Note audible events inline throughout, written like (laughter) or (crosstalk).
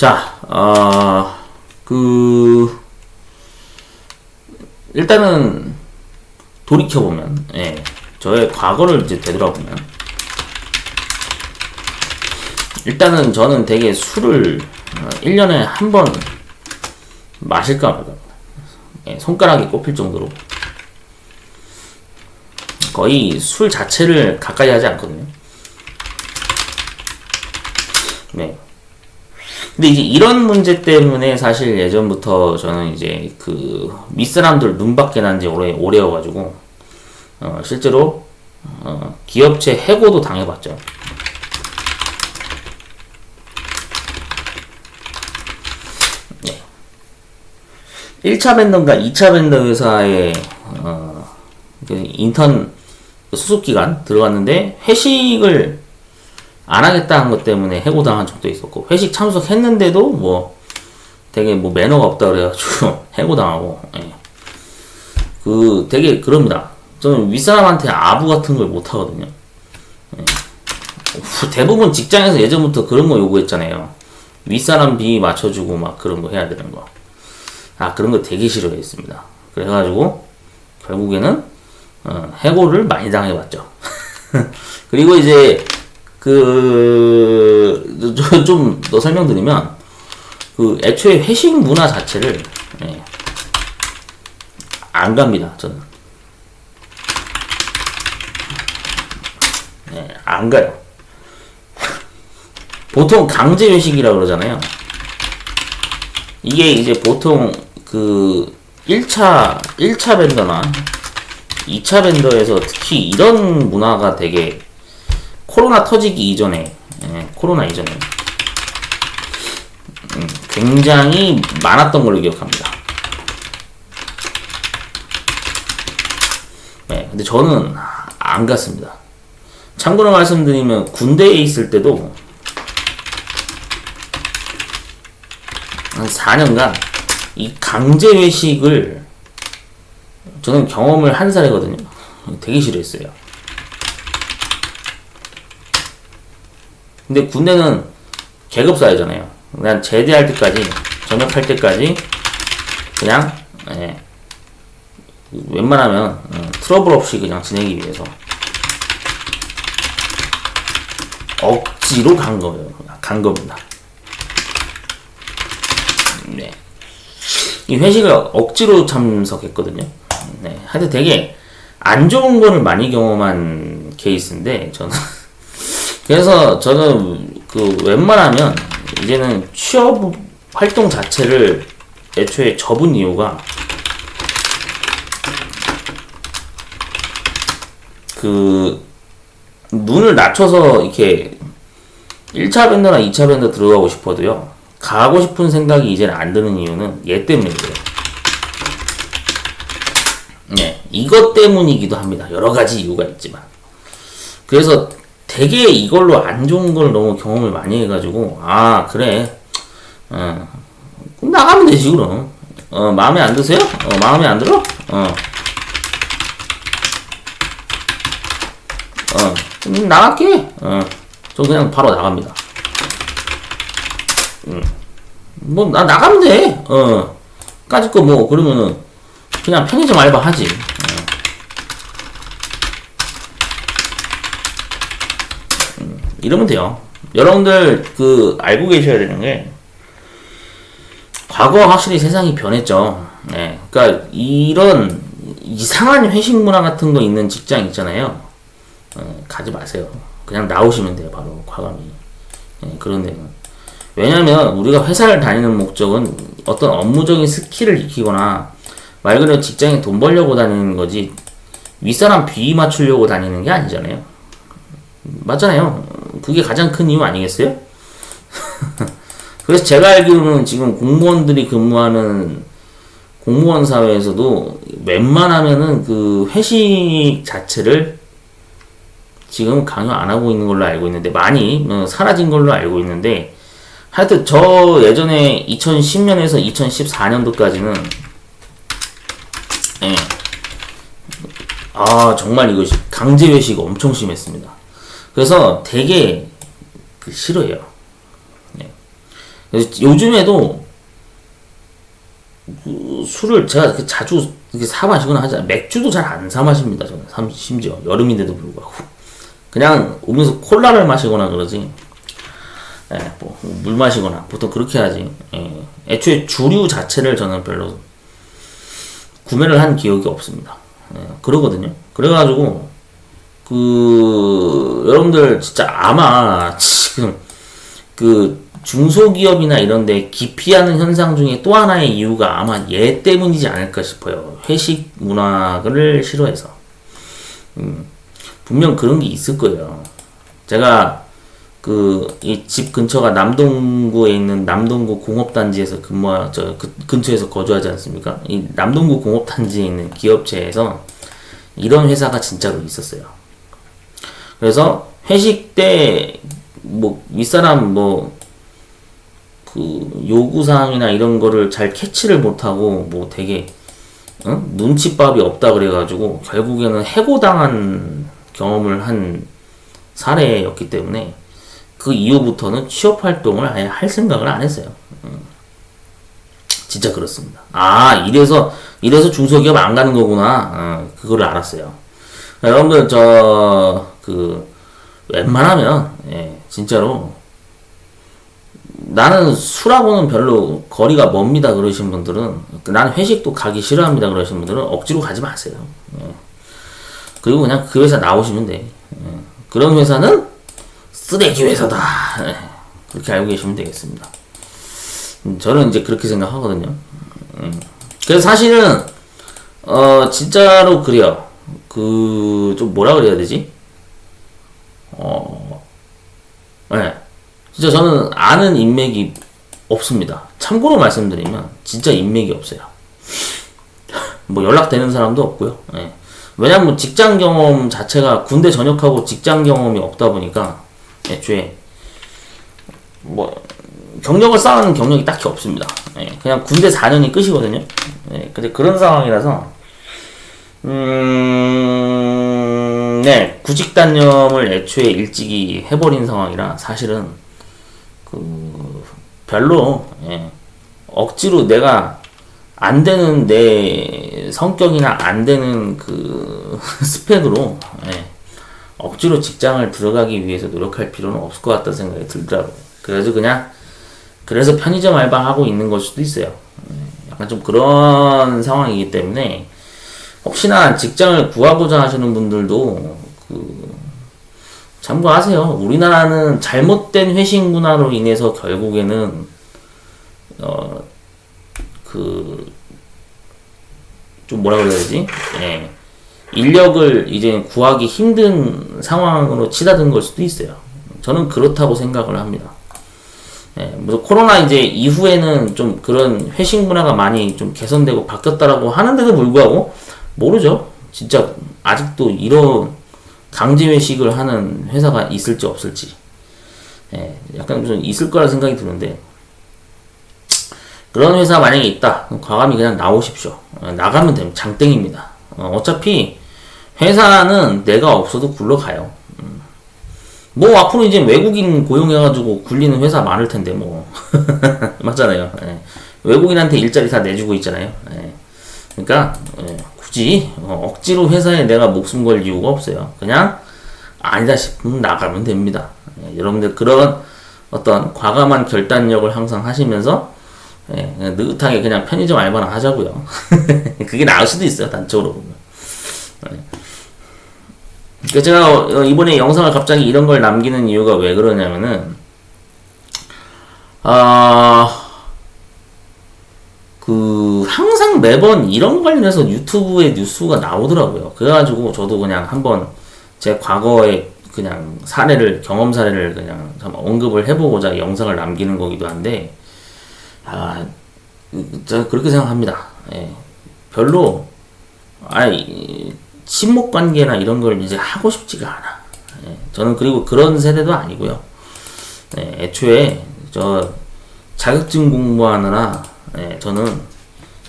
자, 어, 그, 일단은, 돌이켜보면, 예, 저의 과거를 이제 되돌아보면, 일단은 저는 되게 술을 어, 1년에 한 번 마실까 말까. 예, 손가락이 꼽힐 정도로. 거의 술 자체를 가까이 하지 않거든요. 네. 근데 이제 이런 문제 때문에 사실 예전부터 저는 이제 그 윗사람들 눈밖에 난지 오래, 오래여가지고, 어, 실제로, 어, 기업체 해고도 당해봤죠. 네. 1차 벤더인가 2차 벤더 회사에, 어, 그 인턴 수습 기간 들어갔는데 회식을 안 하겠다는 것 때문에 해고당한 적도 있었고 회식 참석했는데도 뭐 되게 뭐 매너가 없다 그래가지고 (laughs) 해고당하고 예. 그 되게 그럽니다. 저는 윗사람한테 아부 같은 걸 못 하거든요. 예. 대부분 직장에서 예전부터 그런 거 요구했잖아요. 윗사람 비위 맞춰주고 막 그런 거 해야 되는 거. 아 그런 거 되게 싫어했습니다. 그래가지고 결국에는 어, 해고를 많이 당해봤죠. (laughs) 그리고 이제 그 좀 더 설명드리면 그 애초에 회식 문화 자체를 예, 안 갑니다. 저는 예, 안 가요. (laughs) 보통 강제 회식이라고 그러잖아요. 이게 이제 보통 그 1차 1차 벤더나 2차 밴더에서 특히 이런 문화가 되게 코로나 터지기 이전에 예, 코로나 이전에 음, 굉장히 많았던 걸로 기억합니다. 네, 근데 저는 안 갔습니다. 참고로 말씀드리면 군대에 있을 때도 한 4년간 이 강제 회식을 저는 경험을 한 살이거든요. 되게 싫어했어요. 근데 군대는 계급 사회잖아요. 그냥 제대할 때까지, 전역할 때까지 그냥 예, 웬만하면 어, 트러블 없이 그냥 지내기 위해서 억지로 간 거예요. 간 겁니다. 네. 이 회식을 억지로 참석했거든요. 네. 하여튼 되게 안 좋은 거를 많이 경험한 케이스인데, 저는. 그래서 저는 그 웬만하면 이제는 취업 활동 자체를 애초에 접은 이유가 그 눈을 낮춰서 이렇게 1차 밴더나 2차 밴더 들어가고 싶어도요. 가고 싶은 생각이 이제는 안 드는 이유는 얘 때문에 그래요. 네, 이것 때문이기도 합니다. 여러 가지 이유가 있지만. 그래서 되게 이걸로 안 좋은 걸 너무 경험을 많이 해가지고, 아, 그래. 어, 나가면 되지, 그럼. 어, 마음에 안 드세요? 어, 마음에 안 들어? 어. 어, 그럼 나갈게. 어, 저 그냥 바로 나갑니다. 음. 뭐, 나 나가면 돼. 어. 까짓 거 뭐, 그러면은, 그냥 편의점 알바 하지. 음, 이러면 돼요. 여러분들 그 알고 계셔야 되는 게 과거 확실히 세상이 변했죠. 네, 그러니까 이런 이상한 회식 문화 같은 거 있는 직장 있잖아요. 어, 가지 마세요. 그냥 나오시면 돼요. 바로 과감히 네, 그런 데는. 왜냐면 우리가 회사를 다니는 목적은 어떤 업무적인 스킬을 익히거나 말 그대로 직장에 돈 벌려고 다니는 거지 윗사람 비위 맞추려고 다니는 게 아니잖아요. 맞잖아요. 그게 가장 큰 이유 아니겠어요? (laughs) 그래서 제가 알기로는 지금 공무원들이 근무하는 공무원 사회에서도 웬만하면은 그 회식 자체를 지금 강요 안 하고 있는 걸로 알고 있는데 많이 어, 사라진 걸로 알고 있는데 하여튼 저 예전에 2010년에서 2014년도까지는 예. 아 정말 이거 강제 회식 엄청 심했습니다. 그래서 되게 그 싫어요. 예. 그래서 요즘에도 그 술을 제가 자주 사 마시거나 하지 않아요. 맥주도 잘 안 사 마십니다. 저는 삼- 심지어 여름인데도 불구하고 그냥 오면서 콜라를 마시거나 그러지. 예, 뭐, 물 마시거나 보통 그렇게 하지. 예. 애초에 주류 자체를 저는 별로 구매를 한 기억이 없습니다. 예, 그러거든요. 그래가지고 그 여러분들 진짜 아마 지금 그 중소기업이나 이런데 기피하는 현상 중에 또 하나의 이유가 아마 얘 때문이지 않을까 싶어요. 회식 문화를 싫어해서. 음, 분명 그런 게 있을 거예요. 제가 그 이 집 근처가 남동구에 있는 남동구 공업단지에서 근무 저 그, 근처에서 거주하지 않습니까? 이 남동구 공업단지에 있는 기업체에서 이런 회사가 진짜로 있었어요. 그래서 회식 때 뭐 윗사람 뭐 그 요구사항이나 이런 거를 잘 캐치를 못하고 뭐 되게 어? 눈치밥이 없다 그래가지고 결국에는 해고당한 경험을 한 사례였기 때문에 그 이후부터는 취업 활동을 아예 할 생각을 안 했어요. 음. 진짜 그렇습니다. 아 이래서 이래서 중소기업 안 가는 거구나. 어, 그거를 알았어요. 여러분들 저 그 웬만하면 예, 진짜로 나는 술하고는 별로 거리가 멉니다 그러신 분들은 난 회식도 가기 싫어합니다 그러신 분들은 억지로 가지 마세요. 예. 그리고 그냥 그 회사 나오시면 돼. 예. 그런 회사는 쓰레기 회사다. 예. 그렇게 알고 계시면 되겠습니다. 음, 저는 이제 그렇게 생각하거든요. 음. 그래서 사실은 어 진짜로 그래요. 그 좀 뭐라 그래야 되지? 어, 네. 진짜 저는 아는 인맥이 없습니다. 참고로 말씀드리면 진짜 인맥이 없어요. (laughs) 뭐 연락되는 사람도 없고요. 예. 왜냐면 직장 경험 자체가 군대 전역하고 직장 경험이 없다 보니까 애초에 뭐 경력을 쌓는 경력이 딱히 없습니다. 예. 그냥 군대 4년이 끝이거든요. 예. 근데 그런 상황이라서 음, 네 구직 단념을 애초에 일찍이 해버린 상황이라 사실은 그 별로 예. 억지로 내가 안 되는 내 성격이나 안 되는 그 (laughs) 스펙으로 예, 억지로 직장을 들어가기 위해서 노력할 필요는 없을 것 같다는 생각이 들더라고요. 그래서 그냥 그래서 편의점 알바하고 있는 걸 수도 있어요. 예, 약간 좀 그런 상황이기 때문에 혹시나 직장을 구하고자 하시는 분들도 그 참고하세요. 우리나라는 잘못된 회식 문화로 인해서 결국에는 어 그 좀 뭐라 그래야 되지? 예. 인력을 이제 구하기 힘든 상황으로 치닫은 걸 수도 있어요. 저는 그렇다고 생각을 합니다. 예, 뭐 코로나 이제 이후에는 좀 그런 회식 문화가 많이 좀 개선되고 바뀌었다라고 하는데도 불구하고 모르죠. 진짜 아직도 이런 강제 회식을 하는 회사가 있을지 없을지. 예, 약간 좀 있을 거라 생각이 드는데 그런 회사 만약에 있다. 과감히 그냥 나오십시오. 어, 나가면 됩니다. 장땡입니다. 어, 어차피 회사는 내가 없어도 굴러가요. 음. 뭐 앞으로 이제 외국인 고용해가지고 굴리는 회사 많을 텐데 뭐 (laughs) 맞잖아요. 예. 외국인한테 일자리 다 내주고 있잖아요. 예. 그러니까 예, 굳이 어, 억지로 회사에 내가 목숨 걸 이유가 없어요. 그냥 아니다 싶으면 나가면 됩니다. 예, 여러분들 그런 어떤 과감한 결단력을 항상 하시면서 예, 느긋하게 그냥 편의점 알바나 하자고요. (laughs) 그게 나을 수도 있어요, 단적으로 보면. 예. 그 제가 어, 이번에 영상을 갑자기 이런 걸 남기는 이유가 왜 그러냐면은 아. 그 항상 매번 이런 관련해서 유튜브에 뉴스가 나오더라고요. 그래가지고 저도 그냥 한번 제 과거의 그냥 사례를 경험 사례를 그냥 좀 언급을 해보고자 영상을 남기는 거기도 한데 아, 제가 그렇게 생각합니다. 예. 별로, 아이, 친목 관계나 이런 걸 이제 하고 싶지가 않아. 예. 저는 그리고 그런 세대도 아니고요. 예, 애초에, 저, 자격증 공부하느라, 예, 저는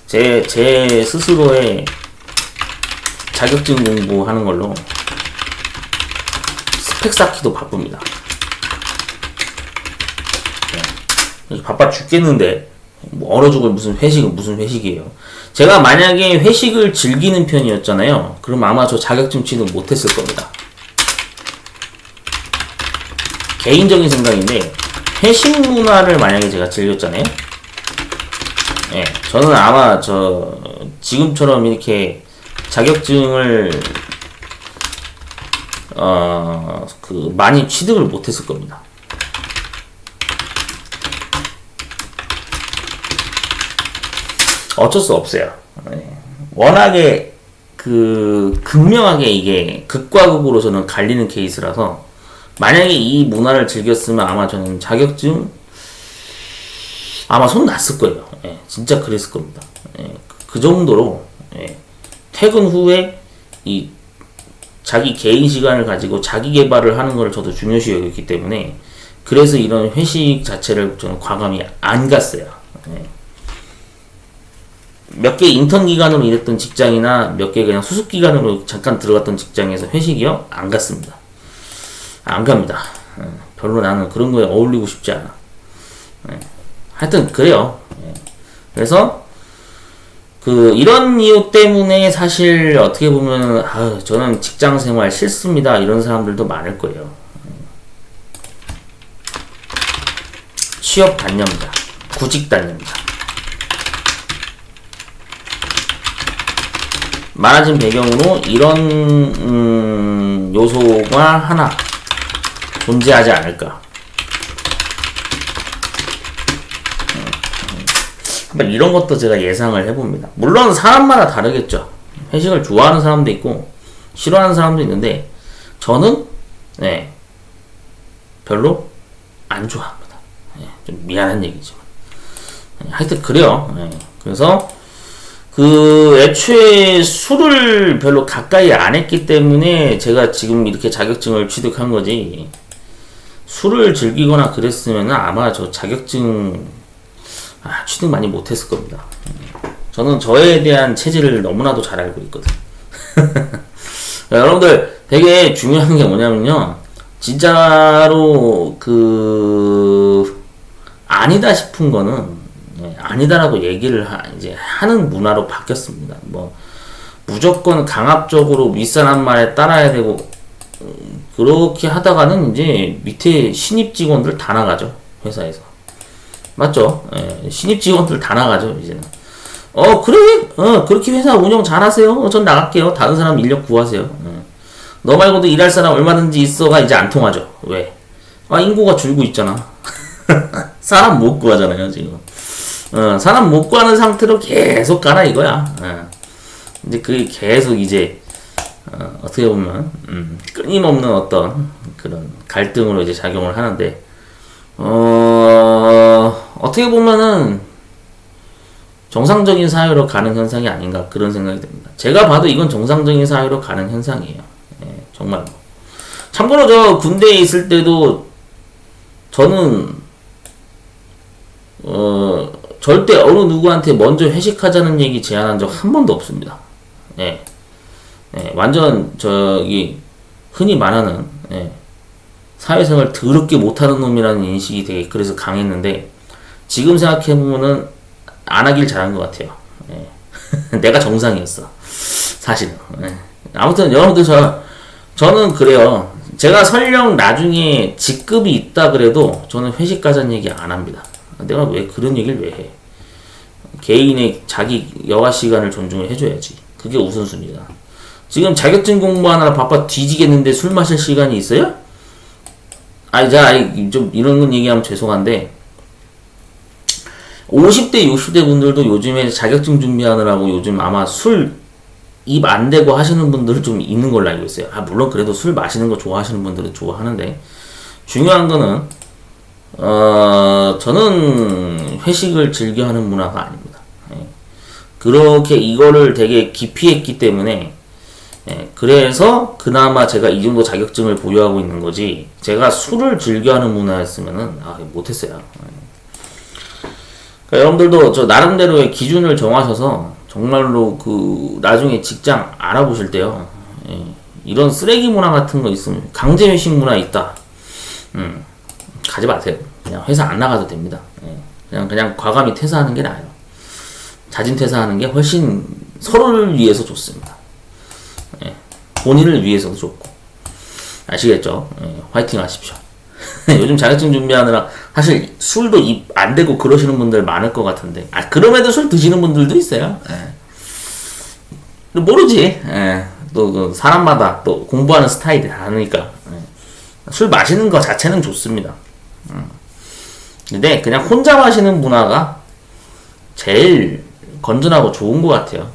제, 제 스스로의 자격증 공부하는 걸로 스펙 쌓기도 바쁩니다. 바빠 죽겠는데 뭐 얼어 죽을 무슨 회식은 무슨 회식이에요. 제가 만약에 회식을 즐기는 편이었잖아요. 그럼 아마 저 자격증 취득 못했을 겁니다. 개인적인 생각인데 회식 문화를 만약에 제가 즐겼잖아요. 예, 저는 아마 저 지금처럼 이렇게 자격증을 어, 그 많이 취득을 못했을 겁니다. 어쩔 수 없어요. 예. 워낙에 그 극명하게 이게 극과 극으로 저는 갈리는 케이스라서 만약에 이 문화를 즐겼으면 아마 저는 자격증 아마 손 났을 거예요. 예, 진짜 그랬을 겁니다. 예, 그 정도로 예, 퇴근 후에 이 자기 개인 시간을 가지고 자기 개발을 하는 걸 저도 중요시 여겼기 때문에 그래서 이런 회식 자체를 저는 과감히 안 갔어요. 예. 몇개 인턴 기간으로 일했던 직장이나 몇 개 그냥 수습 기간으로 잠깐 들어갔던 직장에서 회식이요 안 갔습니다. 안 갑니다. 예, 별로 나는 그런 거에 어울리고 싶지 않아. 예, 하여튼 그래요. 예, 그래서 그 이런 이유 때문에 사실 어떻게 보면 아 저는 직장 생활 싫습니다 이런 사람들도 많을 거예요. 취업 단념자, 구직 단념자. 많아진 배경으로 이런 음, 요소가 하나 존재하지 않을까. 한번 이런 것도 제가 예상을 해봅니다. 물론 사람마다 다르겠죠. 회식을 좋아하는 사람도 있고 싫어하는 사람도 있는데 저는 네 별로 안 좋아합니다. 네, 좀 미안한 얘기지만 네, 하여튼 그래요. 네, 그래서 그 애초에 술을 별로 가까이 안 했기 때문에 제가 지금 이렇게 자격증을 취득한 거지 술을 즐기거나 그랬으면 아마 저 자격증 아, 취득 많이 못했을 겁니다. 저는 저에 대한 체질을 너무나도 잘 알고 있거든. (laughs) 여러분들 되게 중요한 게 뭐냐면요. 진짜로 그 아니다 싶은 거는 네, 아니다라고 얘기를 하, 이제 하는 문화로 바뀌었습니다. 뭐 무조건 강압적으로 윗사람 말에 따라야 되고 음, 그렇게 하다가는 이제 밑에 신입 직원들 다 나가죠 회사에서 맞죠? 예, 신입 직원들 다 나가죠 이제는. 어 그래 어 그렇게 회사 운영 잘하세요. 어, 전 나갈게요. 다른 사람 인력 구하세요. 예. 너 말고도 일할 사람 얼마든지 있어가 이제 안 통하죠. 왜? 아 인구가 줄고 있잖아. (laughs) 사람 못 구하잖아요 지금. 어, 사람 못 구하는 상태로 계속 가라 이거야. 어. 이제 그게 계속 이제 어, 떻게 보면 음, 끊임없는 어떤 그런 갈등으로 이제 작용을 하는데 어, 어떻게 보면은 정상적인 사회로 가는 현상이 아닌가 그런 생각이 듭니다. 제가 봐도 이건 정상적인 사회로 가는 현상이에요. 예, 정말. 참고로 저 군대에 있을 때도 저는 어, 절대 어느 누구한테 먼저 회식하자는 얘기 제안한 적 한 번도 없습니다. 예. 예, 완전 저기 흔히 말하는 예, 사회생활 더럽게 못하는 놈이라는 인식이 되게 그래서 강했는데 지금 생각해 보면은 안 하길 잘한 것 같아요. 예. (laughs) 내가 정상이었어. 사실은. 예. 아무튼 여러분들 저 저는 그래요. 제가 설령 나중에 직급이 있다 그래도 저는 회식 가자는 얘기 안 합니다. 내가 왜 그런 얘기를 왜 해? 개인의 자기 여가 시간을 존중을 해줘야지. 그게 우선순위다. 지금 자격증 공부하느라 바빠 뒤지겠는데 술 마실 시간이 있어요? 아니, 자, 아니, 좀 이런 건 얘기하면 죄송한데, 50대, 60대 분들도 요즘에 자격증 준비하느라고 요즘 아마 술 입 안 대고 하시는 분들은 좀 있는 걸로 알고 있어요. 아, 물론 그래도 술 마시는 거 좋아하시는 분들은 좋아하는데, 중요한 거는, 어, 저는 회식을 즐겨 하는 문화가 아닙니다. 예. 그렇게 이거를 되게 깊이 했기 때문에, 예, 그래서 그나마 제가 이 정도 자격증을 보유하고 있는 거지, 제가 술을 즐겨 하는 문화였으면은, 아, 못했어요. 예. 그러니까 여러분들도 저 나름대로의 기준을 정하셔서, 정말로 그, 나중에 직장 알아보실 때요, 예, 이런 쓰레기 문화 같은 거 있으면, 강제 회식 문화 있다. 음. 가지 마세요. 그냥 회사 안 나가도 됩니다. 예. 그냥 그냥 과감히 퇴사하는 게 나아요. 자진 퇴사하는 게 훨씬 서로를 위해서 좋습니다. 예, 본인을 위해서도 좋고 아시겠죠? 예, 화이팅 하십시오. (laughs) 요즘 자격증 준비하느라 사실 술도 입안 대고 그러시는 분들 많을 것 같은데 아 그럼에도 술 드시는 분들도 있어요. 예. 모르지. 예. 또 그 사람마다 또 공부하는 스타일이 다르니까 예. 술 마시는 거 자체는 좋습니다. 음. 근데 그냥 혼자 마시는 문화가 제일 건전하고 좋은 것 같아요.